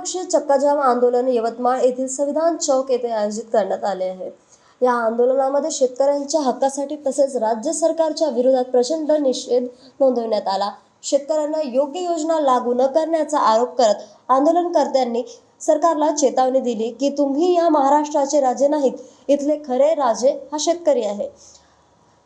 सर्वपक्षीय चक्काजाम आंदोलन यवतमाळ येथील संविधान चौक येथे आयोजित करण्यात आले आहे. या आंदोलनामध्ये शेतकऱ्यांच्या हक्कासाठी तसेच राज्य सरकारच्या विरोधात प्रचंड निषेध नोंदवण्यात आला. शेतकऱ्यांना योग्य योजना लागू न करण्याचा आरोप करत आंदोलनकर्त्यांनी सरकारला चेतावणी दिली की तुम्ही या महाराष्ट्राचे राजे नाहीत. इथले खरे राजे हा शेतकरी आहे.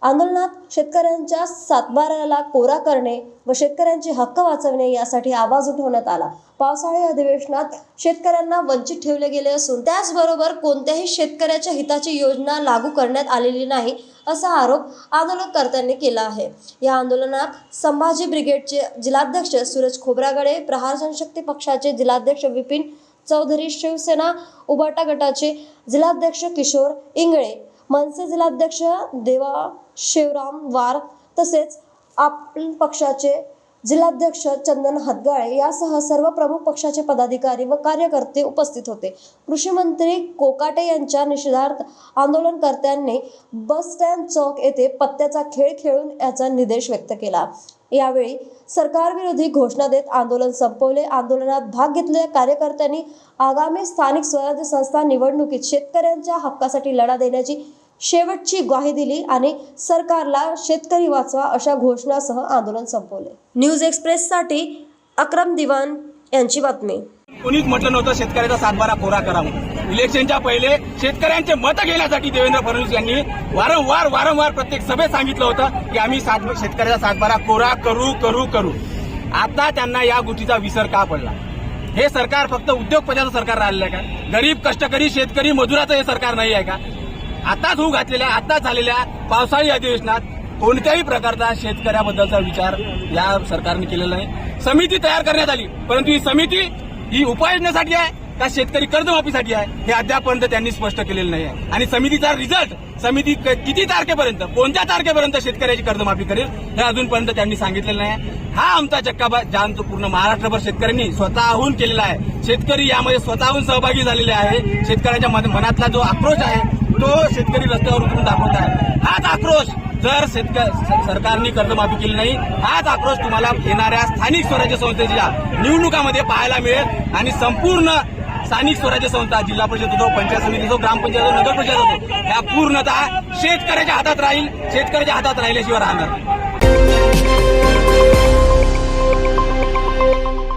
आंदोलनात शेतकऱ्यांच्या सातबाराला कोरा करणे व शेतकऱ्यांचे हक्क वाचवणे यासाठी आवाज उठवण्यात आला. पावसाळी अधिवेशनात शेतकऱ्यांना वंचित ठेवले गेले असून त्याचबरोबर कोणत्याही शेतकऱ्याच्या हिताची योजना लागू करण्यात आलेली नाही असा आरोप आंदोलनकर्त्यांनी केला आहे. या आंदोलनात संभाजी ब्रिगेडचे जिल्हाध्यक्ष सूरज खोब्रागडे प्रहार जनशक्ती पक्षाचे जिल्हाध्यक्ष विपिन चौधरी शिवसेना उबाटा गटाचे जिल्हाध्यक्ष किशोर इंगळे मनसे जिल्हाध्यक्ष देवा शिवराम वार तसेच आपल पक्षाचे जिल्हाध्यक्ष चंदन हदगाळे यासह सर्व प्रमुख पक्षाचे पदाधिकारी व कार्यकर्ते उपस्थित होते. कृषी मंत्री कोकाटे यांच्या निषेधार्थ आंदोलनकर्त्यांनी बस स्टँड चौक येथे पत्त्याचा खेळ खेळून याचा निदेश व्यक्त केला. यावेळी सरकारविरोधी घोषणा देत आंदोलन संपवले. आंदोलनात भाग घेतलेल्या कार्यकर्त्यांनी आगामी स्थानिक स्वराज्य संस्था निवडणुकीत शेतकऱ्यांच्या हक्कासाठी लढा देण्याची शेवटची ग्वाही दिली आणि सरकारला शेतकरी वाचवा अशा घोषणासह आंदोलन संपवले. न्यूज एक्सप्रेससाठी अक्रम दिवान यांची बातमी. कोणीच म्हटलं नव्हतं शेतकऱ्याचा सातबारा कोरा करा म्हणून इलेक्शनच्या पहिले शेतकऱ्यांचे मत घेण्यासाठी देवेंद्र फडणवीस यांनी वारंवार वारंवार प्रत्येक सभेत सांगितलं होतं की आम्ही सात शेतकऱ्याचा सातबारा कोरा करू करू करू. आता त्यांना या गोष्टीचा विसर का पडला? हे सरकार फक्त उद्योगपतीचं सरकार राहिलेलं आहे का? गरीब कष्टकरी शेतकरी मजुराचं हे सरकार नाही आहे का? आताच होऊ घातलेल्या आताच झालेल्या पावसाळी अधिवेशनात कोणत्याही प्रकारचा शेतकऱ्याबद्दलचा विचार या सरकारने केलेला नाही. समिती तयार करण्यात आली परंतु ही समिती ही उपाययोजनेसाठी आहे का शेतकरी कर्जमाफीसाठी आहे हे अद्यापर्यंत त्यांनी स्पष्ट केलेलं नाही आहे. आणि समितीचा रिझल्ट समिती किती तारखेपर्यंत कोणत्या तारखेपर्यंत शेतकऱ्याची कर्जमाफी करेल हे अजूनपर्यंत त्यांनी सांगितलेलं नाही आहे. हा आमचा चक्काबा जाम पूर्ण महाराष्ट्रभर शेतकऱ्यांनी स्वतःहून केलेला आहे. शेतकरी यामध्ये स्वतःहून सहभागी झालेले आहे. शेतकऱ्याच्या मनातला जो आक्रोश आहे तो शेतकरी रस्त्यावर उतरून दाखवत आहे. हाच आक्रोश. जर शेतकरी सरकारने कर्जमाफी केली नाही हाच आक्रोश तुम्हाला येणाऱ्या स्थानिक स्वराज्य संस्थेच्या निवडणुकामध्ये पाहायला मिळेल. आणि संपूर्ण स्थानिक स्वराज्य संस्था जिल्हा परिषद होतो पंचायत समिती असो ग्रामपंचायत नगर परिषद असो ह्या पूर्णतः शेतकऱ्याच्या हातात राहील. शेतकऱ्याच्या हातात राहिल्याशिवाय राहणार